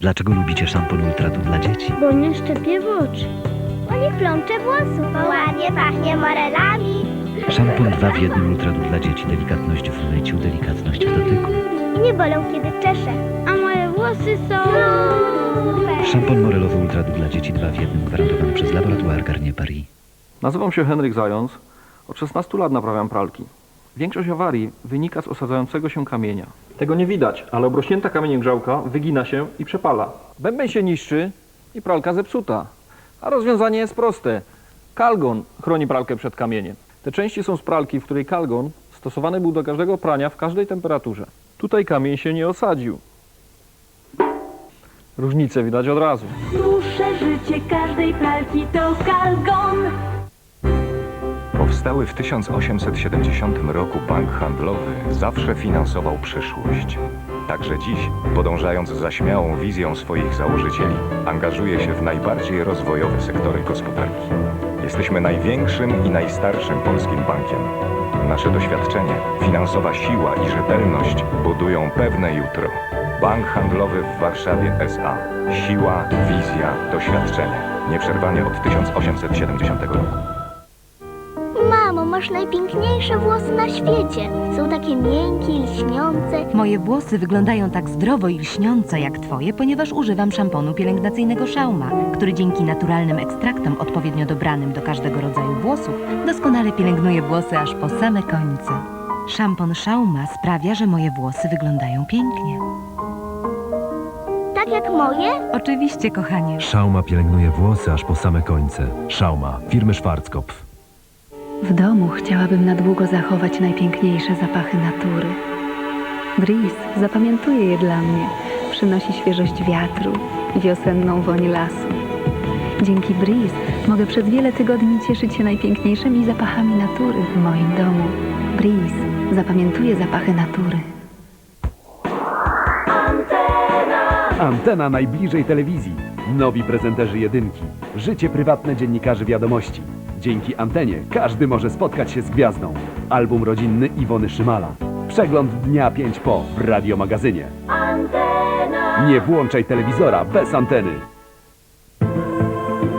Dlaczego lubicie szampon Ultradu dla dzieci? Bo nie szczepię w oczy. Bo nie plączę włosów. Bo ładnie pachnie morelami. Szampon 2 w jednym Ultradu dla dzieci. Delikatność w myciu, delikatność w dotyku. Nie bolą, kiedy czeszę. A moje włosy są... Super. Szampon morelowy Ultradu dla dzieci 2 w jednym gwarantowany przez Laboratoire Garnier Paris. Nazywam się Henryk Zając. Od 16 lat naprawiam pralki. Większość awarii wynika z osadzającego się kamienia. Tego nie widać, ale obrośnięta kamieniem grzałka wygina się i przepala. Bęben się niszczy i pralka zepsuta. A rozwiązanie jest proste. Kalgon chroni pralkę przed kamieniem. Te części są z pralki, w której kalgon stosowany był do każdego prania w każdej temperaturze. Tutaj kamień się nie osadził. Różnicę widać od razu. Dłuższe życie każdej pralki to Kalgon. Powstały w 1870 roku bank handlowy zawsze finansował przyszłość. Także dziś, podążając za śmiałą wizją swoich założycieli, angażuje się w najbardziej rozwojowe sektory gospodarki. Jesteśmy największym i najstarszym polskim bankiem. Nasze doświadczenie, finansowa siła i rzetelność budują pewne jutro. Bank handlowy w Warszawie SA. Siła, wizja, doświadczenie. Nieprzerwanie od 1870 roku. Masz najpiękniejsze włosy na świecie. Są takie miękkie i lśniące. Moje włosy wyglądają tak zdrowo i lśniące jak twoje, ponieważ używam szamponu pielęgnacyjnego Szauma, który dzięki naturalnym ekstraktom odpowiednio dobranym do każdego rodzaju włosów doskonale pielęgnuje włosy aż po same końce. Szampon Szauma sprawia, że moje włosy wyglądają pięknie. Tak jak moje? Oczywiście, kochanie. Szauma pielęgnuje włosy aż po same końce. Szauma, firmy Schwarzkopf. W domu chciałabym na długo zachować najpiękniejsze zapachy natury. Breeze zapamiętuje je dla mnie. Przynosi świeżość wiatru, wiosenną woń lasu. Dzięki Breeze mogę przez wiele tygodni cieszyć się najpiękniejszymi zapachami natury w moim domu. Breeze zapamiętuje zapachy natury. Antena najbliżej telewizji. Nowi prezenterzy jedynki. Życie prywatne dziennikarzy wiadomości. Dzięki antenie każdy może spotkać się z gwiazdą. Album rodzinny Iwony Szymala. Przegląd dnia 5 po w radiomagazynie. Nie włączaj telewizora bez anteny.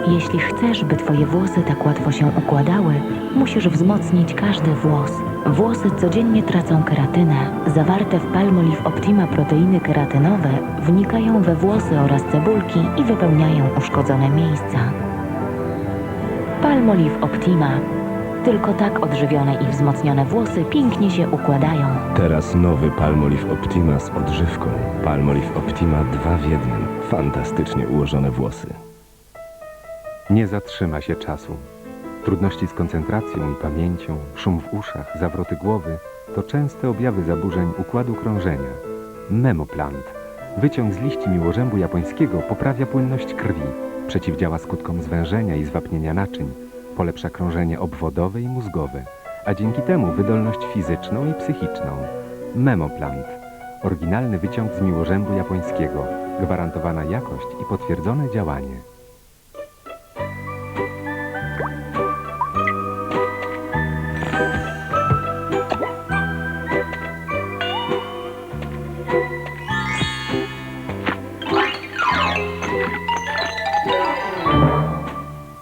Jeśli chcesz, by twoje włosy tak łatwo się układały, musisz wzmocnić każdy włos. Włosy codziennie tracą keratynę. Zawarte w Palmolive Optima proteiny keratynowe wnikają we włosy oraz cebulki i wypełniają uszkodzone miejsca. Palmolive Optima. Tylko tak odżywione i wzmocnione włosy pięknie się układają. Teraz nowy Palmolive Optima z odżywką. Palmolive Optima 2 w 1. Fantastycznie ułożone włosy. Nie zatrzyma się czasu. Trudności z koncentracją i pamięcią, szum w uszach, zawroty głowy to częste objawy zaburzeń układu krążenia. Memoplant. Wyciąg z liści miłożębu japońskiego poprawia płynność krwi, przeciwdziała skutkom zwężenia i zwapnienia naczyń, polepsza krążenie obwodowe i mózgowe, a dzięki temu wydolność fizyczną i psychiczną. Memoplant. Oryginalny wyciąg z miłożębu japońskiego. Gwarantowana jakość i potwierdzone działanie.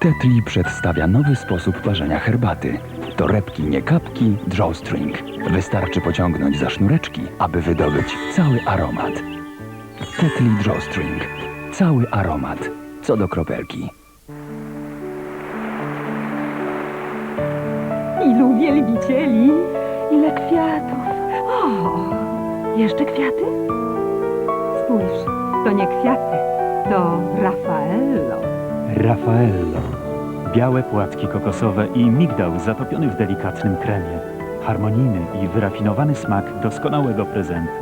Tetli przedstawia nowy sposób parzenia herbaty. Torebki, nie kapki, drawstring. Wystarczy pociągnąć za sznureczki, aby wydobyć cały aromat. Tetli drawstring. Cały aromat. Co do kropelki. Ilu wielbicieli, ile kwiatów. O, jeszcze kwiaty? Spójrz, to nie kwiaty, to Raffaello. Raffaello. Białe płatki kokosowe i migdał zatopiony w delikatnym kremie. Harmonijny i wyrafinowany smak doskonałego prezentu.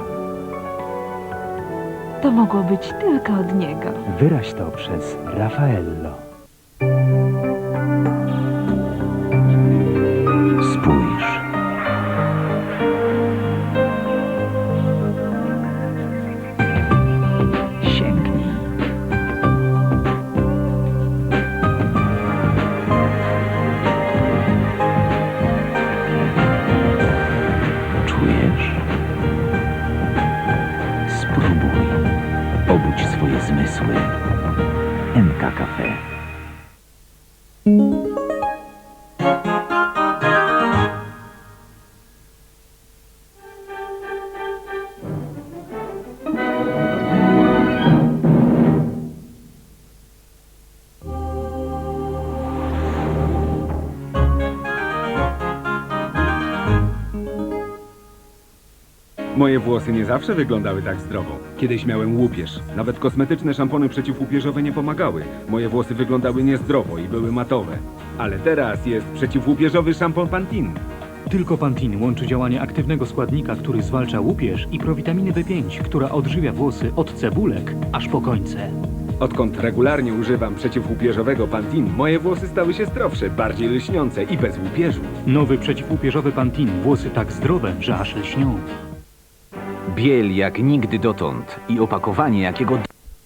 To mogło być tylko od niego. Wyraź to przez Raffaello. Moje włosy nie zawsze wyglądały tak zdrowo. Kiedyś miałem łupież. Nawet kosmetyczne szampony przeciwłupieżowe nie pomagały. Moje włosy wyglądały niezdrowo i były matowe. Ale teraz jest przeciwłupieżowy szampon Pantene. Tylko Pantin łączy działanie aktywnego składnika, który zwalcza łupież i prowitaminy B5, która odżywia włosy od cebulek aż po końce. Odkąd regularnie używam przeciwłupieżowego Pantene, moje włosy stały się zdrowsze, bardziej lśniące i bez łupieżu. Nowy przeciwłupieżowy Pantin. Włosy tak zdrowe, że aż lśnią. Biel jak nigdy dotąd i opakowanie jakiego